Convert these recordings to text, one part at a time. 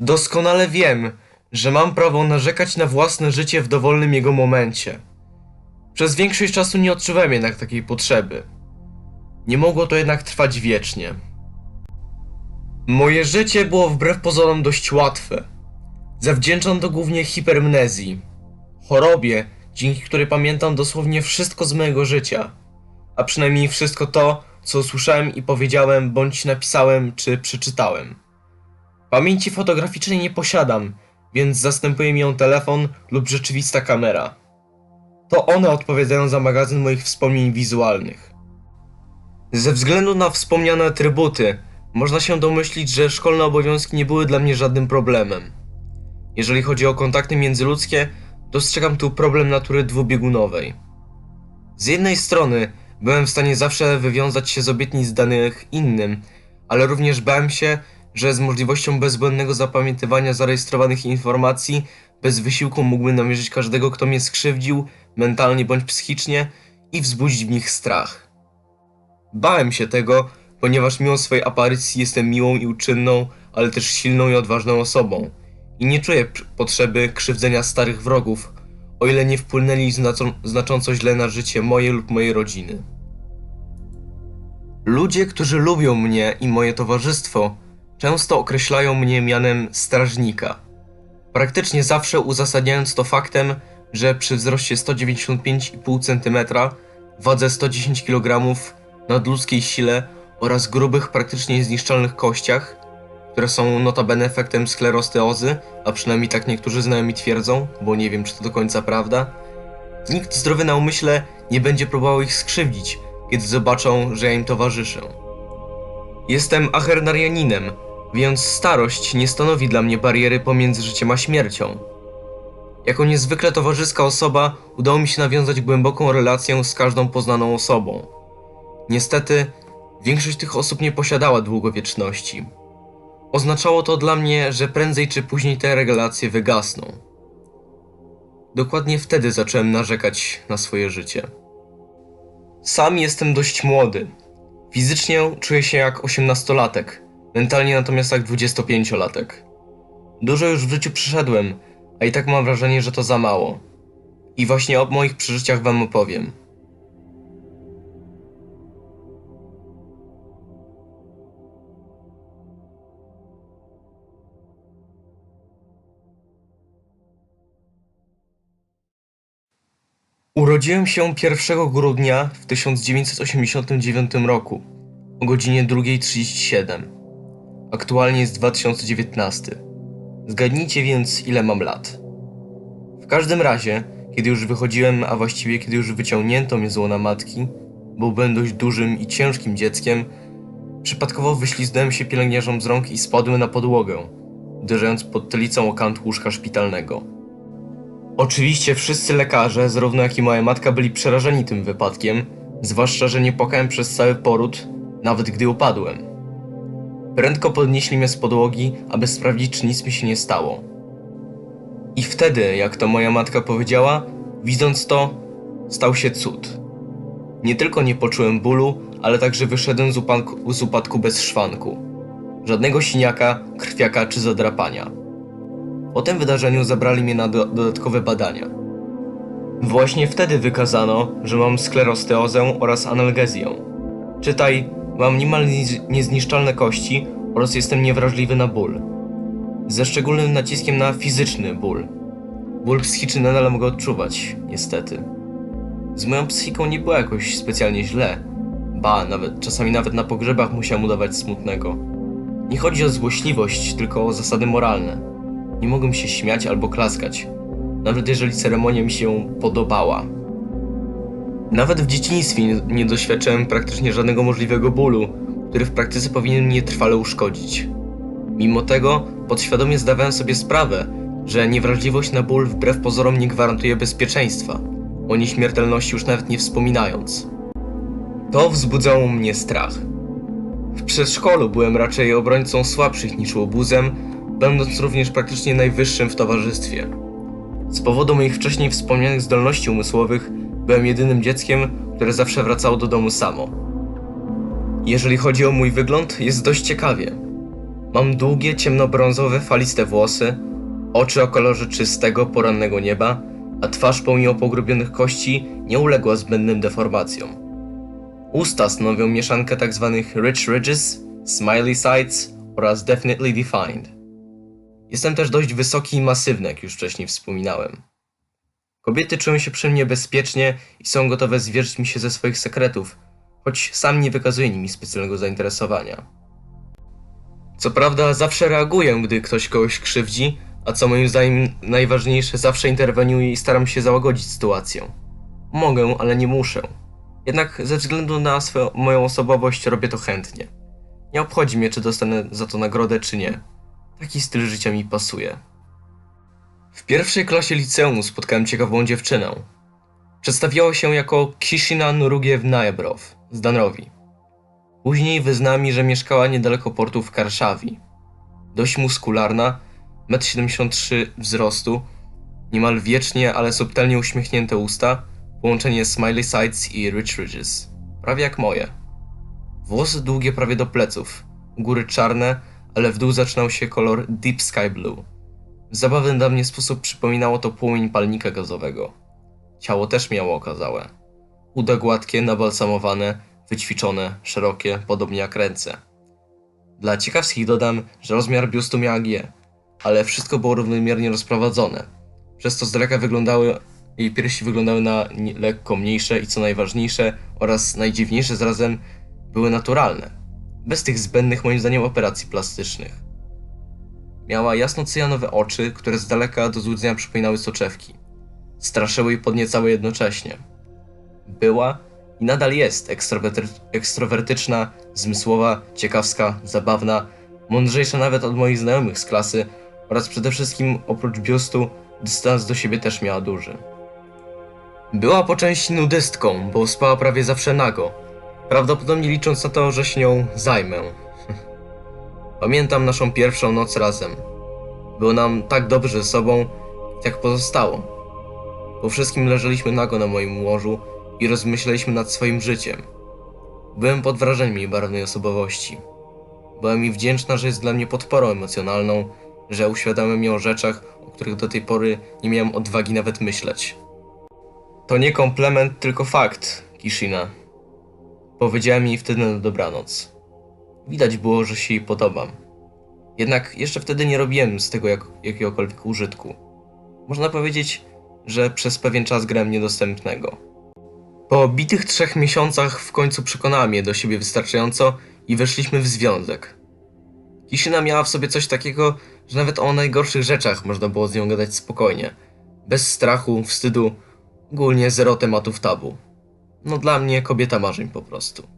Doskonale wiem, że mam prawo narzekać na własne życie w dowolnym jego momencie. Przez większość czasu nie odczuwałem jednak takiej potrzeby. Nie mogło to jednak trwać wiecznie. Moje życie było wbrew pozorom dość łatwe. Zawdzięczam to głównie hipermnezji. Chorobie, dzięki której pamiętam dosłownie wszystko z mojego życia. A przynajmniej wszystko to, co usłyszałem i powiedziałem, bądź napisałem, czy przeczytałem. Pamięci fotograficznej nie posiadam, więc zastępuje mi ją telefon lub rzeczywista kamera. To one odpowiadają za magazyn moich wspomnień wizualnych. Ze względu na wspomniane atrybuty, można się domyślić, że szkolne obowiązki nie były dla mnie żadnym problemem. Jeżeli chodzi o kontakty międzyludzkie, dostrzegam tu problem natury dwubiegunowej. Z jednej strony byłem w stanie zawsze wywiązać się z obietnic danych innym, ale również bałem się, że z możliwością bezbłędnego zapamiętywania zarejestrowanych informacji bez wysiłku mógłbym namierzyć każdego, kto mnie skrzywdził, mentalnie bądź psychicznie i wzbudzić w nich strach. Bałem się tego, ponieważ mimo swojej aparycji jestem miłą i uczynną, ale też silną i odważną osobą i nie czuję potrzeby krzywdzenia starych wrogów, o ile nie wpłynęli znaczą- znacząco źle na życie moje lub mojej rodziny. Ludzie, którzy lubią mnie i moje towarzystwo, często określają mnie mianem strażnika. Praktycznie zawsze uzasadniając to faktem, że przy wzroście 195,5 cm, wadze 110 kg, nadludzkiej sile oraz grubych, praktycznie niezniszczalnych kościach, które są notabene efektem sklerosteozy, a przynajmniej tak niektórzy znajomi twierdzą, bo nie wiem czy to do końca prawda, nikt zdrowy na umyśle nie będzie próbował ich skrzywdzić, kiedy zobaczą, że ja im towarzyszę. Jestem Ahernarianinem, więc starość nie stanowi dla mnie bariery pomiędzy życiem a śmiercią. Jako niezwykle towarzyska osoba udało mi się nawiązać głęboką relację z każdą poznaną osobą. Niestety, większość tych osób nie posiadała długowieczności. Oznaczało to dla mnie, że prędzej czy później te relacje wygasną. Dokładnie wtedy zacząłem narzekać na swoje życie. Sam jestem dość młody. Fizycznie czuję się jak 18-latek, mentalnie natomiast jak 25-latek. Dużo już w życiu przeszedłem, a i tak mam wrażenie, że to za mało. I właśnie o moich przeżyciach wam opowiem. Urodziłem się 1 grudnia w 1989 roku o godzinie 2.37. Aktualnie jest 2019. Zgadnijcie więc, ile mam lat. W każdym razie, kiedy już wychodziłem, a właściwie kiedy już wyciągnięto mnie z łona matki, bo byłem dość dużym i ciężkim dzieckiem, przypadkowo wyśliznąłem się pielęgniarzom z rąk i spadłem na podłogę, uderzając podtelicą o kant łóżka szpitalnego. Oczywiście wszyscy lekarze, zarówno jak i moja matka, byli przerażeni tym wypadkiem, zwłaszcza, że nie płakałem przez cały poród, nawet gdy upadłem. Prędko podnieśli mnie z podłogi, aby sprawdzić, czy nic mi się nie stało. I wtedy, jak to moja matka powiedziała, widząc to, stał się cud. Nie tylko nie poczułem bólu, ale także wyszedłem z z upadku bez szwanku. Żadnego siniaka, krwiaka czy zadrapania. Po tym wydarzeniu zabrali mnie na do dodatkowe badania. Właśnie wtedy wykazano, że mam sklerosteozę oraz analgezję. Czytaj, mam niemal niez- niezniszczalne kości oraz jestem niewrażliwy na ból. Ze szczególnym naciskiem na fizyczny ból. Ból psychiczny nadal mogę odczuwać, niestety. Z moją psychiką nie było jakoś specjalnie źle. Ba, nawet czasami nawet na pogrzebach musiałem udawać smutnego. Nie chodzi o złośliwość, tylko o zasady moralne. Nie mogłem się śmiać albo klaskać, nawet jeżeli ceremonia mi się podobała. Nawet w dzieciństwie nie, doświadczyłem praktycznie żadnego możliwego bólu, który w praktyce powinien mnie trwale uszkodzić. Mimo tego podświadomie zdawałem sobie sprawę, że niewrażliwość na ból wbrew pozorom nie gwarantuje bezpieczeństwa, o nieśmiertelności już nawet nie wspominając. To wzbudzało mnie strach. W przedszkolu byłem raczej obrońcą słabszych niż łobuzem, będąc również praktycznie najwyższym w towarzystwie. Z powodu moich wcześniej wspomnianych zdolności umysłowych byłem jedynym dzieckiem, które zawsze wracało do domu samo. Jeżeli chodzi o mój wygląd, jest dość ciekawie. Mam długie, ciemnobrązowe, faliste włosy, oczy o kolorze czystego, porannego nieba, a twarz pomimo pogrubionych kości nie uległa zbędnym deformacjom. Usta stanowią mieszankę tzw. rich ridges, smiley sides oraz definitely defined. Jestem też dość wysoki i masywny, jak już wcześniej wspominałem. Kobiety czują się przy mnie bezpiecznie i są gotowe zwierzyć mi się ze swoich sekretów, choć sam nie wykazuję nimi specjalnego zainteresowania. Co prawda, zawsze reaguję, gdy ktoś kogoś krzywdzi, a co moim zdaniem najważniejsze, zawsze interweniuję i staram się załagodzić sytuację. Mogę, ale nie muszę. Jednak ze względu na swoją, moją osobowość robię to chętnie. Nie obchodzi mnie, czy dostanę za to nagrodę, czy nie. Taki styl życia mi pasuje. W pierwszej klasie liceum spotkałem ciekawą dziewczynę. Przedstawiała się jako Kishina Nurugiew Naebrow z Danrowi. Później wyznała mi, że mieszkała niedaleko portu w Karszawi. Dość muskularna, 1,73 m wzrostu, niemal wiecznie, ale subtelnie uśmiechnięte usta, połączenie smiley sides i rich ridges. Prawie jak moje. Włosy długie prawie do pleców, góry czarne, ale w dół zaczynał się kolor deep sky blue. W zabawny dla mnie sposób przypominało to płomień palnika gazowego. Ciało też miało okazałe. Uda gładkie, nabalsamowane, wyćwiczone, szerokie, podobnie jak ręce. Dla ciekawskich dodam, że rozmiar biustu miała G, ale wszystko było równomiernie rozprowadzone. Przez to z daleka wyglądały, jej piersi wyglądały na lekko mniejsze i co najważniejsze oraz najdziwniejsze zarazem były naturalne. Bez tych zbędnych moim zdaniem operacji plastycznych. Miała jasno-cyjanowe oczy, które z daleka do złudzenia przypominały soczewki. Straszyły i podniecały jednocześnie. Była i nadal jest ekstrowerty- ekstrowertyczna, zmysłowa, ciekawska, zabawna, mądrzejsza nawet od moich znajomych z klasy oraz przede wszystkim oprócz biustu dystans do siebie też miała duży. Była po części nudystką, bo spała prawie zawsze nago, prawdopodobnie licząc na to, że się nią zajmę. Pamiętam naszą pierwszą noc razem. Było nam tak dobrze ze sobą, jak pozostało. Po wszystkim leżeliśmy nago na moim łożu i rozmyślaliśmy nad swoim życiem. Byłem pod wrażeniem jej barwnej osobowości. Byłem mi wdzięczna, że jest dla mnie podporą emocjonalną, że uświadamiam ją o rzeczach, o których do tej pory nie miałem odwagi nawet myśleć. To nie komplement, tylko fakt, Kishina. Powiedziałem jej wtedy na dobranoc. Widać było, że się jej podobam. Jednak jeszcze wtedy nie robiłem z tego jak, jakiegokolwiek użytku. Można powiedzieć, że przez pewien czas grałem niedostępnego. Po bitych trzech miesiącach w końcu przekonała mnie do siebie wystarczająco i weszliśmy w związek. Kiszyna miała w sobie coś takiego, że nawet o najgorszych rzeczach można było z nią gadać spokojnie. Bez strachu, wstydu, ogólnie zero tematów tabu. No dla mnie kobieta marzeń po prostu.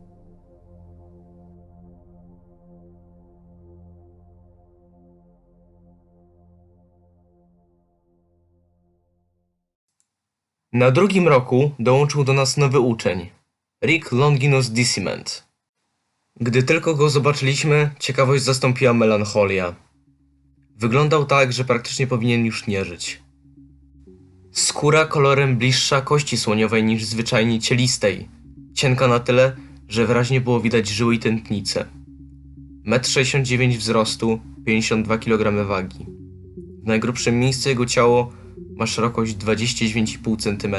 Na drugim roku dołączył do nas nowy uczeń, Rick Longinus Dissiment. Gdy tylko go zobaczyliśmy, ciekawość zastąpiła melancholia. Wyglądał tak, że praktycznie powinien już nie żyć. Skóra kolorem bliższa kości słoniowej niż zwyczajnie cielistej, cienka na tyle, że wyraźnie było widać żyły i tętnice. 1,69 m wzrostu, 52 kg wagi. W najgrubszym miejscu jego ciało ma szerokość 29,5 cm.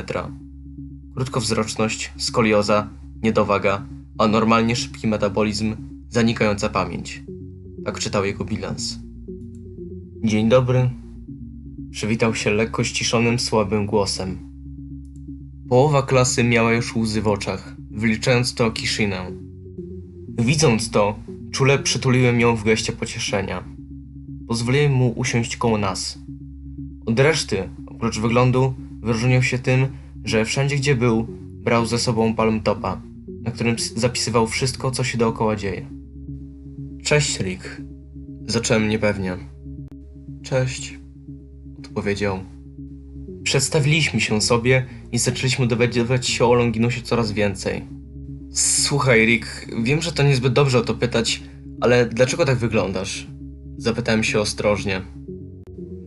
Krótkowzroczność, skolioza, niedowaga, a normalnie szybki metabolizm, zanikająca pamięć. Tak czytał jego bilans. Dzień dobry. Przywitał się lekko ściszonym, słabym głosem. Połowa klasy miała już łzy w oczach, wliczając to Kishynę. Widząc to, czule przytuliłem ją w geście pocieszenia. Pozwoliłem mu usiąść koło nas. Od reszty, oprócz wyglądu, wyróżniał się tym, że wszędzie gdzie był, brał ze sobą palmtopa, na którym zapisywał wszystko, co się dookoła dzieje. Cześć, Rick. Zacząłem niepewnie. Cześć, odpowiedział. Przedstawiliśmy się sobie i zaczęliśmy dowiadywać się o Longinusie coraz więcej. Słuchaj, Rick, wiem, że to niezbyt dobrze o to pytać, ale dlaczego tak wyglądasz? Zapytałem się ostrożnie.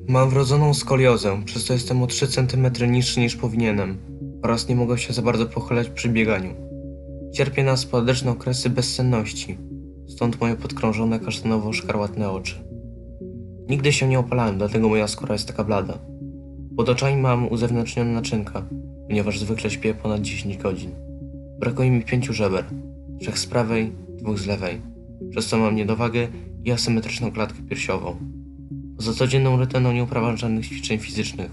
Mam wrodzoną skoliozę, przez to jestem o 3 cm niższy niż powinienem oraz nie mogę się za bardzo pochylać przy bieganiu. Cierpię na sporadyczne okresy bezsenności. Stąd moje podkrążone kasztanowo-szkarłatne oczy. Nigdy się nie opalałem, dlatego moja skóra jest taka blada. Pod oczami mam uzewnętrznione naczynka, ponieważ zwykle śpię ponad 10 godzin. Brakuje mi pięciu żeber, trzech z prawej, dwóch z lewej, przez co mam niedowagę i asymetryczną klatkę piersiową. Poza codzienną rutyną nie uprawiam żadnych ćwiczeń fizycznych,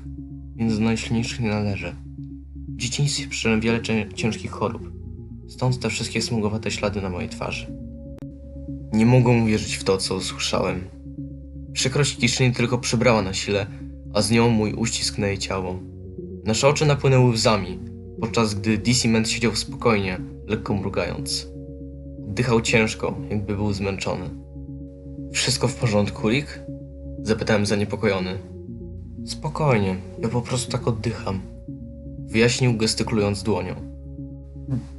więc do najsilniejszych nie należę. W dzieciństwie przeżyłem wiele cię- ciężkich chorób, stąd te wszystkie smugowate ślady na mojej twarzy. Nie mogą uwierzyć w to, co usłyszałem. Przykrość Kiszyny tylko przybrała na sile, a z nią mój uścisk na jej ciało. Nasze oczy napłynęły łzami, podczas gdy Deciment siedział spokojnie, lekko mrugając. Oddychał ciężko, jakby był zmęczony. Wszystko w porządku, Rick? Zapytałem zaniepokojony. Spokojnie, ja po prostu tak oddycham. Wyjaśnił, gestykulując dłonią.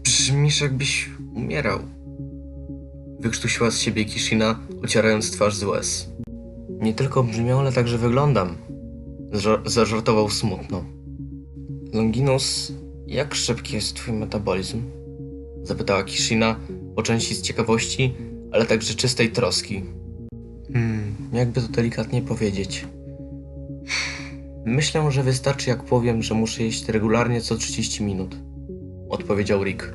Brzmisz jakbyś umierał. Wykrztusiła z siebie Kishina, ocierając twarz z łez. Nie tylko brzmiał, ale także wyglądam. Zża- zażartował smutno. Longinus, jak szybki jest twój metabolizm? Zapytała Kishina, po części z ciekawości, ale także czystej troski. Hmm, jakby to delikatnie powiedzieć. Myślę, że wystarczy jak powiem, że muszę jeść regularnie co 30 minut. Odpowiedział Rick.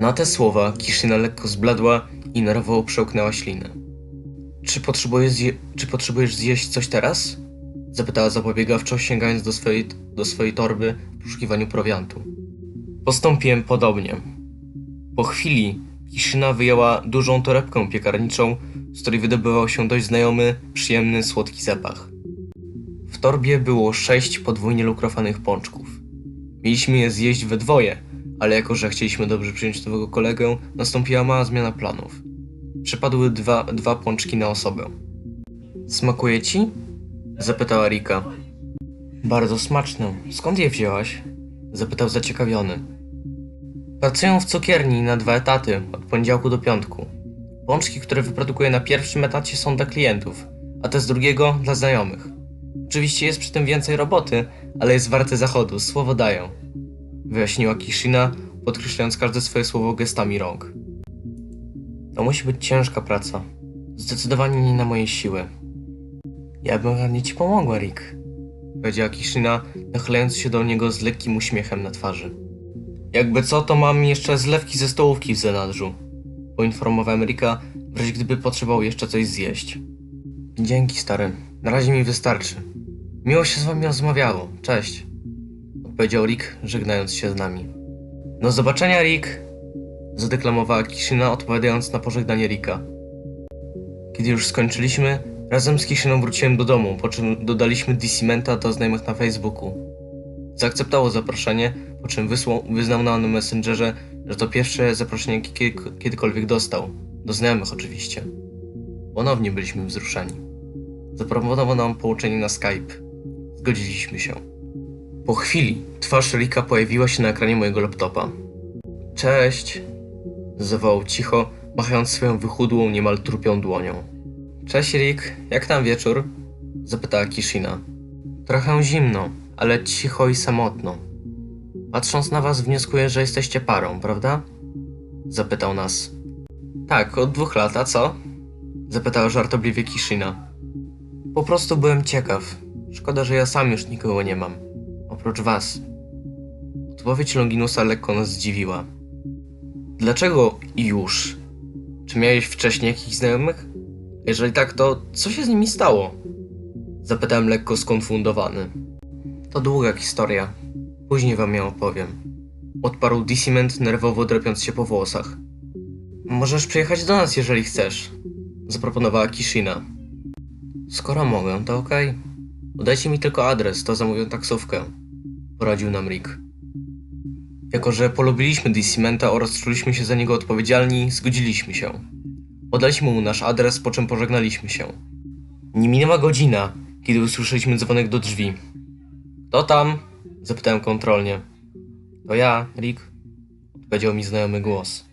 Na te słowa Kiszyna lekko zbladła i nerwowo przełknęła ślinę. Czy, potrzebujesz zje- czy potrzebujesz zjeść coś teraz? Zapytała zapobiegawczo, sięgając do swojej, do swojej torby w poszukiwaniu prowiantu. Postąpiłem podobnie. Po chwili Kiszyna wyjęła dużą torebkę piekarniczą, z której wydobywał się dość znajomy, przyjemny, słodki zapach. W torbie było sześć podwójnie lukrowanych pączków. Mieliśmy je zjeść we dwoje, ale jako że chcieliśmy dobrze przyjąć nowego kolegę, nastąpiła mała zmiana planów. Przypadły dwa, dwa pączki na osobę. Smakuje ci? Zapytała Rika. Bardzo smaczne. Skąd je wzięłaś? Zapytał zaciekawiony. Pracuję w cukierni na dwa etaty, od poniedziałku do piątku. Pączki, które wyprodukuję na pierwszym etacie są dla klientów, a te z drugiego dla znajomych. Oczywiście jest przy tym więcej roboty, ale jest warte zachodu, słowo daję. Wyjaśniła Kishina, podkreślając każde swoje słowo gestami rąk. To musi być ciężka praca. Zdecydowanie nie na moje siły. Ja bym chętnie ci pomogła, Rick. Powiedziała Kishina, nachylając się do niego z lekkim uśmiechem na twarzy. Jakby co, to mam jeszcze zlewki ze stołówki w zanadrzu. Poinformowałem Ricka, w razie gdyby potrzebował jeszcze coś zjeść. Dzięki, stary. Na razie mi wystarczy. Miło się z wami rozmawiało. Cześć. Odpowiedział Rick, żegnając się z nami. Do zobaczenia, Rick! Zadeklamowała Kiszyna, odpowiadając na pożegnanie Ricka. Kiedy już skończyliśmy, razem z Kiszyną wróciłem do domu, po czym dodaliśmy Decimenta do znajomych na Facebooku. Zaakceptował zaproszenie, po czym wysłał, wyznał na Messengerze, że to pierwsze zaproszenie, jakie kiedykolwiek dostał. Do znajomych oczywiście. Ponownie byliśmy wzruszeni. Zaproponował nam połączenie na Skype. Zgodziliśmy się. Po chwili twarz Rika pojawiła się na ekranie mojego laptopa. Cześć! zawołał cicho, machając swoją wychudłą, niemal trupią dłonią. Cześć Rick, jak tam wieczór? zapytała Kishina. Trochę zimno, ale cicho i samotno. Patrząc na was wnioskuję, że jesteście parą, prawda? Zapytał nas. Tak, od dwóch lat, a co? Zapytała żartobliwie Kishina. Po prostu byłem ciekaw. Szkoda, że ja sam już nikogo nie mam. Oprócz was. Odpowiedź Longinusa lekko nas zdziwiła. Dlaczego już? Czy miałeś wcześniej jakichś znajomych? Jeżeli tak, to co się z nimi stało? Zapytałem lekko skonfundowany. To długa historia. Później wam ją opowiem. Odparł Deciment, nerwowo drapiąc się po włosach. Możesz przyjechać do nas, jeżeli chcesz, zaproponowała Kishina. Skoro mogę, to okej. Udajcie mi tylko adres, to zamówię taksówkę, poradził nam Rick. Jako, że polubiliśmy Decimenta oraz czuliśmy się za niego odpowiedzialni, zgodziliśmy się. Podaliśmy mu nasz adres, po czym pożegnaliśmy się. Nie minęła godzina, kiedy usłyszeliśmy dzwonek do drzwi. Kto tam? Zapytałem kontrolnie. To ja, Rick, odpowiedział mi znajomy głos.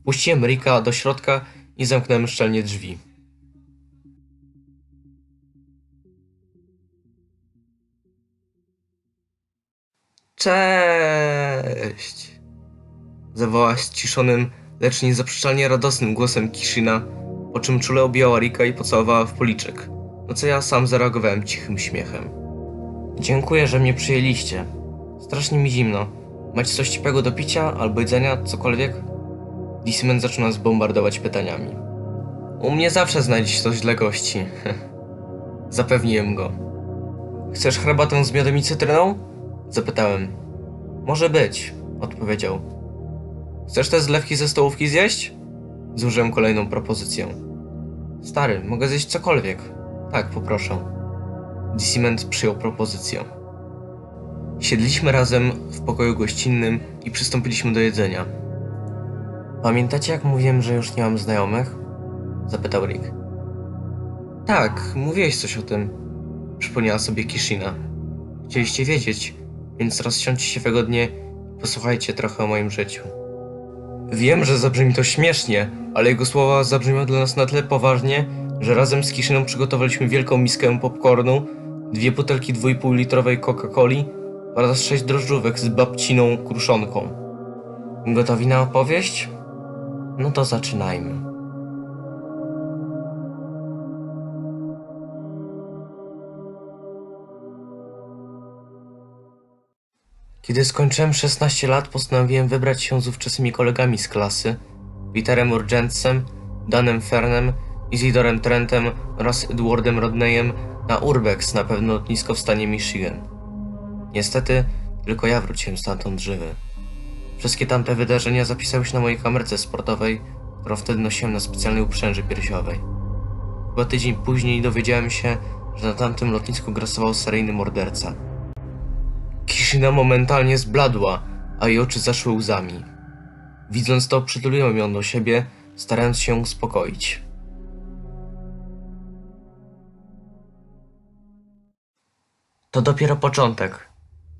Wpuściłem Ricka do środka i zamknąłem szczelnie drzwi. Cześć! Zawołała ściszonym, lecz niezaprzeczalnie radosnym głosem Kishina, po czym czule objęła Rika i pocałowała w policzek, no co ja sam zareagowałem cichym śmiechem. Dziękuję, że mnie przyjęliście. Strasznie mi zimno. Macie coś ciepłego do picia albo jedzenia, cokolwiek? Disman zaczął nas bombardować pytaniami. U mnie zawsze znajdzie się coś dla gości. Zapewniłem go. Chcesz herbatę z miodem i cytryną? Zapytałem. Może być, odpowiedział. Chcesz te zlewki ze stołówki zjeść? Zużyłem kolejną propozycję. Stary, mogę zjeść cokolwiek. Tak, poproszę. Disiment przyjął propozycję. Siedliśmy razem w pokoju gościnnym i przystąpiliśmy do jedzenia. Pamiętacie, jak mówiłem, że już nie mam znajomych? Zapytał Rick. Tak, mówiłeś coś o tym. Przypomniała sobie Kishina. Chcieliście wiedzieć, więc rozsiądźcie się wygodnie i posłuchajcie trochę o moim życiu. Wiem, że zabrzmi to śmiesznie, ale jego słowa zabrzmiały dla nas na tyle poważnie, że razem z Kishiną przygotowaliśmy wielką miskę popcornu, dwie butelki 2,5 litrowej Coca-Coli oraz sześć drożdżówek z babciną kruszonką. Gotowi na opowieść? No to zaczynajmy. Kiedy skończyłem 16 lat, postanowiłem wybrać się z ówczesnymi kolegami z klasy, Peterem Urgentsem, Danem Fernem, Isidorem Trentem oraz Edwardem Rodneyem na Urbex na pewne lotnisko w stanie Michigan. Niestety, tylko ja wróciłem stamtąd żywy. Wszystkie tamte wydarzenia zapisały się na mojej kamerce sportowej, którą wtedy nosiłem na specjalnej uprzęży piersiowej. Chyba tydzień później dowiedziałem się, że na tamtym lotnisku grasował seryjny morderca. Kishina momentalnie zbladła, a jej oczy zaszły łzami. Widząc to, przytuliłem ją do siebie, starając się uspokoić. To dopiero początek.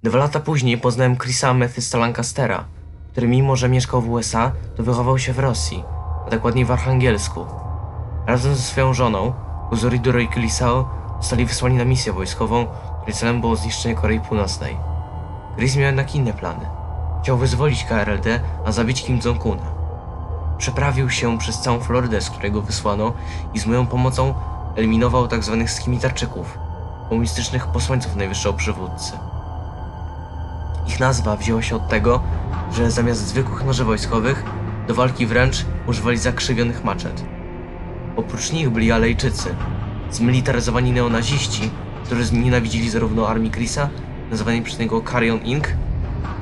Dwa lata później poznałem Chrisa Methysta Lancastera, który mimo, że mieszkał w USA, to wychował się w Rosji, a dokładniej w Archangelsku. Razem ze swoją żoną, Uzoridoro i Kilisao, zostali wysłani na misję wojskową, której celem było zniszczenie Korei Północnej. Chris miał jednak inne plany. Chciał wyzwolić KRLD, a zabić Kim Jong-una. Przeprawił się przez całą Florydę, z którego wysłano i z moją pomocą eliminował tzw. skimitarczyków, komunistycznych posłańców najwyższego przywódcy. Ich nazwa wzięła się od tego, że zamiast zwykłych noży wojskowych do walki wręcz używali zakrzywionych maczet. Oprócz nich byli Alejczycy, zmilitaryzowani neonaziści, którzy znienawidzili zarówno armię Chrisa, nazywanej przez niego Carrion Inc.,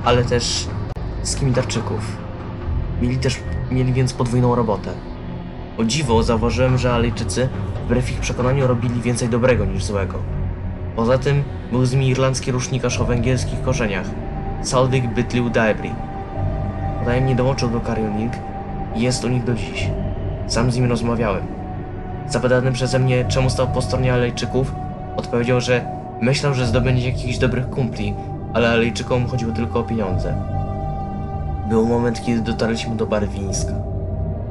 ale też skimitarczyków. Mieli też mieli więc podwójną robotę. O dziwo zauważyłem, że Alejczycy wbrew ich przekonaniu robili więcej dobrego niż złego. Poza tym był z nimi irlandzki rusznikarz o węgierskich korzeniach, Salvik Bytliu Daebri. Podajem dołączył do Carrion Inc. i jest u nich do dziś. Sam z nim rozmawiałem. Zapytany przeze mnie, czemu stał po stronie Alejczyków, odpowiedział, że myślał, że zdobędzie jakichś dobrych kumpli, ale Alejczykom chodziło tylko o pieniądze. Był moment, kiedy dotarliśmy do Barwińska.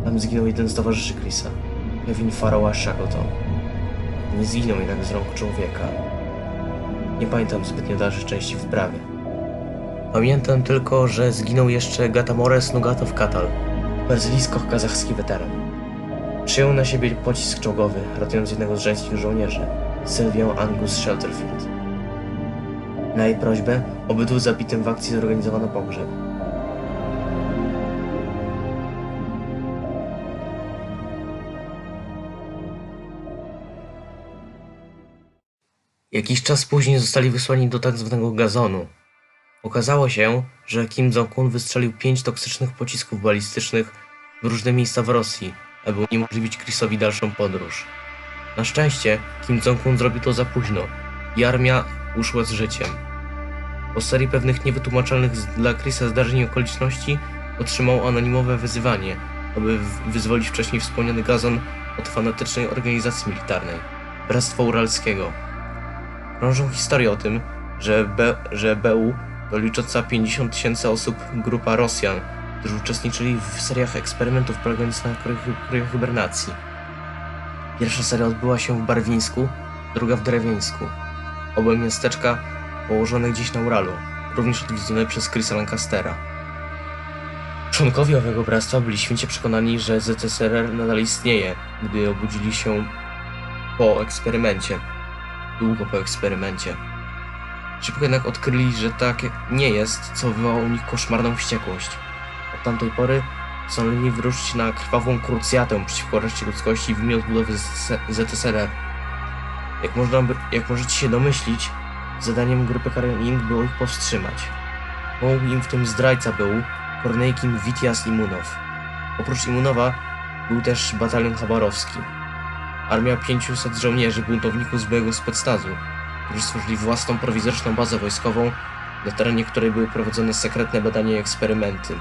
Tam zginął jeden z towarzyszy Chrisa, Kevin Farrowa Shackleton. Nie zginął jednak z rąk człowieka. Nie pamiętam zbytnio dalszych części wyprawy. Pamiętam tylko, że zginął jeszcze Gatamores Nugatow Katal, bazylisko kazachski weteran. Przyjął na siebie pocisk czołgowy, ratując jednego z żeńskich żołnierzy, Sylwię Angus Shelterfield. Na jej prośbę obydwu zabitym w akcji zorganizowano pogrzeb. Jakiś czas później zostali wysłani do tak zwanego gazonu. Okazało się, że Kim Jong-un wystrzelił pięć toksycznych pocisków balistycznych w różne miejsca w Rosji, aby uniemożliwić Chrisowi dalszą podróż. Na szczęście Kim Jong-un zrobił to za późno i armia uszła z życiem. Po serii pewnych niewytłumaczalnych dla Chrisa zdarzeń i okoliczności otrzymał anonimowe wyzywanie, aby wyzwolić wcześniej wspomniany gazon od fanatycznej organizacji militarnej Bractwo Uralskiego. Krążą historie o tym, że, B, że BU to licząca 50 tysięcy osób grupa Rosjan, którzy uczestniczyli w seriach eksperymentów polegających na kryo- kryohibernacji. Pierwsza seria odbyła się w Barwińsku, druga w Drewieńsku. Oba miasteczka położone gdzieś na Uralu, również odwiedzone przez Chrisa Lancastera. Członkowie owego bractwa byli święcie przekonani, że ZSRR nadal istnieje, gdy obudzili się po eksperymencie. Długo po eksperymencie. Szybko jednak odkryli, że tak nie jest, co wywołało u nich koszmarną wściekłość. Od tamtej pory postanowili wyruszyć na krwawą krucjatę przeciwko reszcie ludzkości w imię odbudowy ZSRR. Jak, można jak możecie się domyślić, zadaniem grupy Carrion Inc. było ich powstrzymać. Pomógł im w tym zdrajca był Kornejkin Witias Imunow. Oprócz Imunowa był też batalion Chabarowski. Armia 500 żołnierzy buntowników z byłego specnazu, którzy stworzyli własną prowizoryczną bazę wojskową, na terenie której były prowadzone sekretne badania i eksperymenty.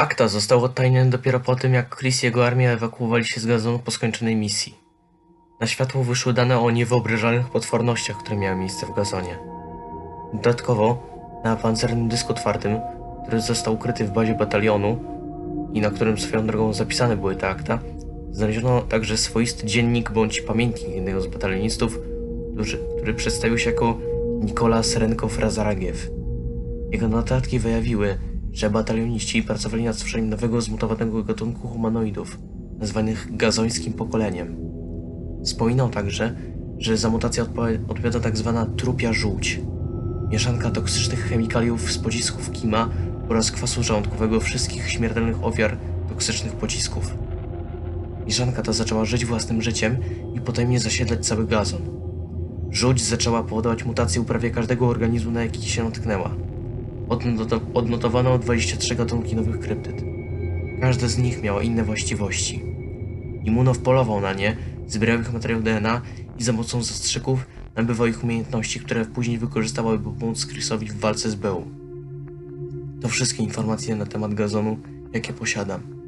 Akta został odtajniony dopiero po tym, jak Chris i jego armia ewakuowali się z gazonu po skończonej misji. Na światło wyszły dane o niewyobrażalnych potwornościach, które miały miejsce w gazonie. Dodatkowo, na pancernym dysku twardym, który został ukryty w bazie batalionu i na którym swoją drogą zapisane były te akta, znaleziono także swoisty dziennik bądź pamiętnik jednego z batalionistów, który, który przedstawił się jako Nikola Serenkow-Razaragiew. Jego notatki wyjawiły, że batalioniści pracowali nad stworzeniem nowego zmutowanego gatunku humanoidów, nazwanych gazońskim pokoleniem. Wspominał także, że za mutację odpo- odpowiada tak zwana trupia żółć, mieszanka toksycznych chemikaliów z pocisków Kima oraz kwasu żołądkowego wszystkich śmiertelnych ofiar toksycznych pocisków. Mieszanka ta zaczęła żyć własnym życiem i potajemnie zasiedlać cały gazon. Żółć zaczęła powodować mutacje u prawie każdego organizmu, na jaki się natknęła. Odnoto- odnotowano 23 gatunki nowych kryptyd. Każde z nich miało inne właściwości. Imunow polował na nie, zbierał ich materiał DNA i za pomocą zastrzyków nabywał ich umiejętności, które później wykorzystały, by pomóc Chrisowi w walce z Beł. To wszystkie informacje na temat gazonu, jakie posiadam.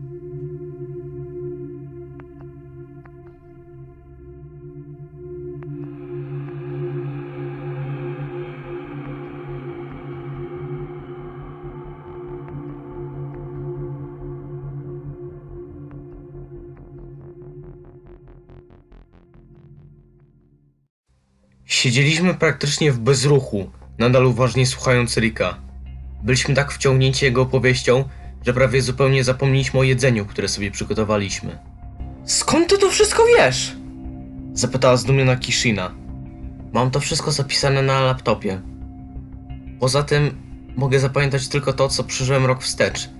Siedzieliśmy praktycznie w bezruchu, nadal uważnie słuchając Rika. Byliśmy tak wciągnięci jego opowieścią, że prawie zupełnie zapomnieliśmy o jedzeniu, które sobie przygotowaliśmy. Skąd ty to wszystko wiesz? Zapytała zdumiona Kishina. Mam to wszystko zapisane na laptopie. Poza tym mogę zapamiętać tylko to, co przeżyłem rok wstecz.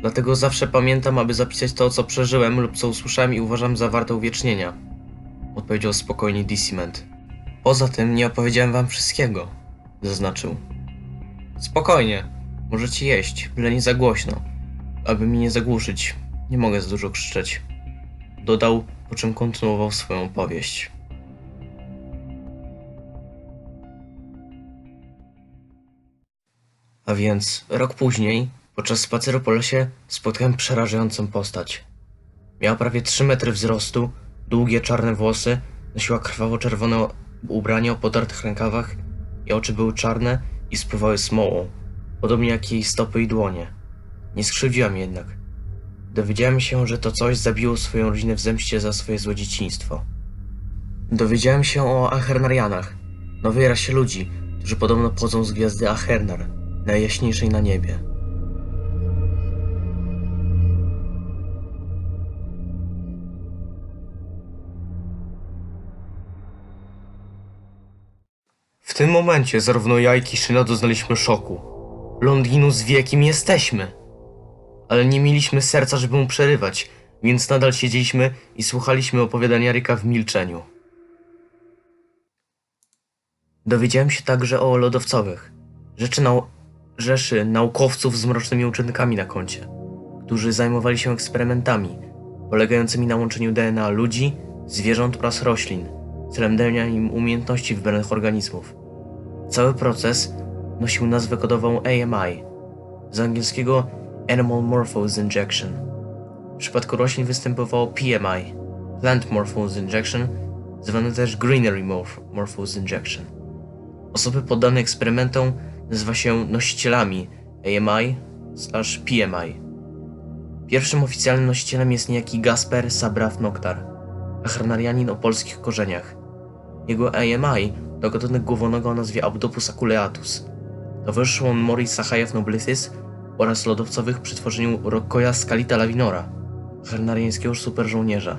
Dlatego zawsze pamiętam, aby zapisać to, co przeżyłem lub co usłyszałem i uważam za warte uwiecznienia. Odpowiedział spokojnie Deciment. Poza tym nie opowiedziałem wam wszystkiego, zaznaczył. Spokojnie, możecie jeść, byle nie za głośno. Aby mi nie zagłuszyć, nie mogę za dużo krzyczeć. Dodał, po czym kontynuował swoją opowieść. A więc, rok później, podczas spaceru po lesie, spotkałem przerażającą postać. Miała prawie 3 metry wzrostu, długie czarne włosy, nosiła krwawo-czerwone ubranie o podartych rękawach, jej oczy były czarne i spływały smołą, podobnie jak jej stopy i dłonie. Nie skrzywdziła mnie jednak. Dowiedziałem się, że to coś zabiło swoją rodzinę w zemście za swoje złe dzieciństwo. Dowiedziałem się o Ahernarianach, nowej rasie ludzi, którzy podobno pochodzą z gwiazdy Achernar, najjaśniejszej na niebie. Tym momencie zarówno ja i Kiszyna doznaliśmy szoku. Londinus wie, kim jesteśmy. Ale nie mieliśmy serca, żeby mu przerywać, więc nadal siedzieliśmy i słuchaliśmy opowiadania Ryka w milczeniu. Dowiedziałem się także o lodowcowych, rzeczy nau rzeszy naukowców z mrocznymi uczynkami na koncie, którzy zajmowali się eksperymentami polegającymi na łączeniu DNA ludzi, zwierząt oraz roślin, celem dania im umiejętności wybranych organizmów. Cały proces nosił nazwę kodową AMI, z angielskiego Animal Morphose Injection. W przypadku roślin występowało PMI, Plant Morphose Injection, zwane też Greenery Morph Morphose Injection. Osoby poddane eksperymentom nazywa się nosicielami AMI slash PMI. Pierwszym oficjalnym nosicielem jest niejaki Gasper Sabraw Noktar, achrnarianin o polskich korzeniach. Jego AMI to gatunek głowonoga o nazwie Abdopus aculeatus. Towarzyszył on Mori Sachajew noblithis oraz lodowcowych przy tworzeniu Rockoya Scalita Lavinora, achrnariańskiego superżołnierza.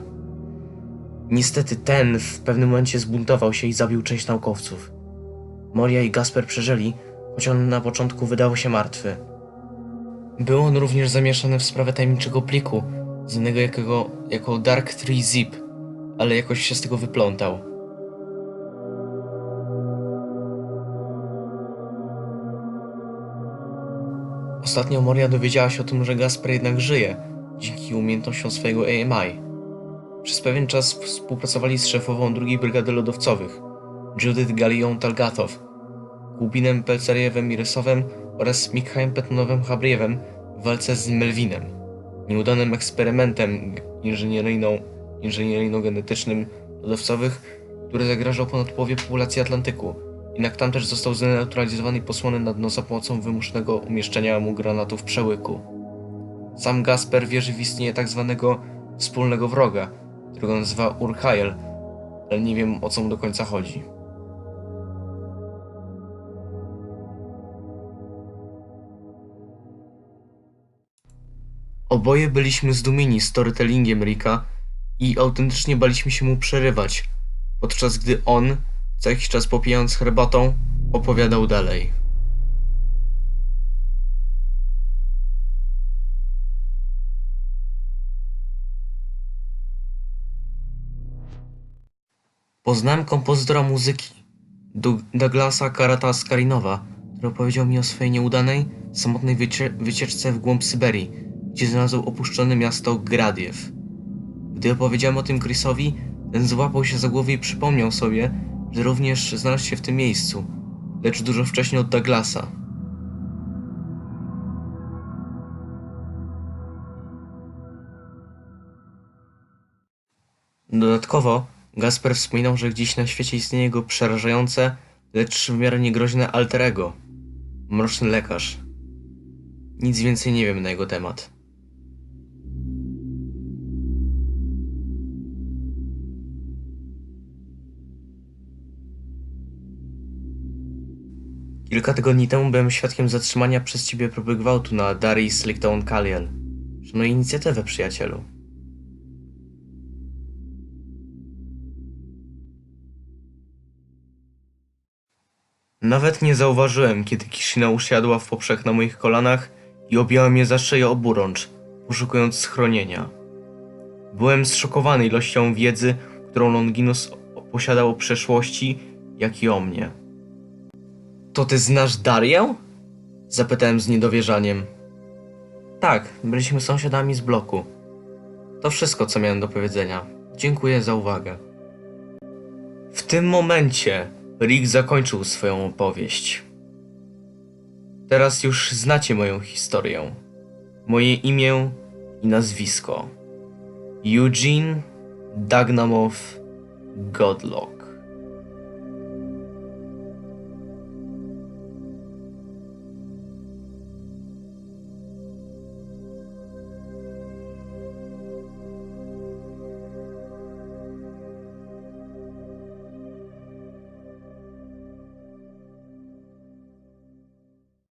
Niestety ten w pewnym momencie zbuntował się i zabił część naukowców. Moria i Gasper przeżyli, choć on na początku wydawał się martwy. Był on również zamieszany w sprawę tajemniczego pliku, znanego jakiego, jako Dark Tree Zip, ale jakoś się z tego wyplątał. Ostatnio Moria dowiedziała się o tym, że Gasper jednak żyje, dzięki umiejętnościom swojego AMI. Przez pewien czas współpracowali z szefową drugiej brygady lodowcowych, Judith Galią Talgatow, Kubinem Pelceriewem Iresowem oraz Mikhajem Petnowem Habriewem w walce z Melvinem, nieudanym eksperymentem inżynieryjno-genetycznym lodowcowych, który zagrażał ponad połowie populacji Atlantyku. Jednak tam też został zneutralizowany i posłany na dno za pomocą wymuszonego umieszczenia mu granatu w przełyku. Sam Gasper wierzy w istnienie tak zwanego wspólnego wroga, którego nazywa Urchael, ale nie wiem o co mu do końca chodzi. Oboje byliśmy zdumieni storytellingiem Rika i autentycznie baliśmy się mu przerywać, podczas gdy on, co jakiś czas popijając herbatą, opowiadał dalej. Poznałem kompozytora muzyki, Doug- Douglasa Karata Skarinowa, który opowiedział mi o swojej nieudanej, samotnej wycie- wycieczce w głąb Syberii, gdzie znalazł opuszczone miasto Gradiew. Gdy opowiedziałem o tym Chrisowi, ten złapał się za głowę i przypomniał sobie, że również znalazł się w tym miejscu, lecz dużo wcześniej od Douglasa. Dodatkowo, Gasper wspominał, że gdzieś na świecie istnieje jego przerażające, lecz w miarę niegroźne alter ego. Mroczny lekarz. Nic więcej nie wiem na jego temat. Kilka tygodni temu byłem świadkiem zatrzymania przez ciebie próby gwałtu na Darii Slicktown Kaliel. Szanuję inicjatywę, przyjacielu. Nawet nie zauważyłem, kiedy Kishina usiadła w poprzek na moich kolanach i objęła mnie za szyję oburącz, poszukując schronienia. Byłem zszokowany ilością wiedzy, którą Longinus posiadał o przeszłości, jak i o mnie. To ty znasz Darię? Zapytałem z niedowierzaniem. Tak, byliśmy sąsiadami z bloku. To wszystko, co miałem do powiedzenia. Dziękuję za uwagę. W tym momencie Rick zakończył swoją opowieść. Teraz już znacie moją historię. Moje imię i nazwisko. Eugene Dagnamow Godlock.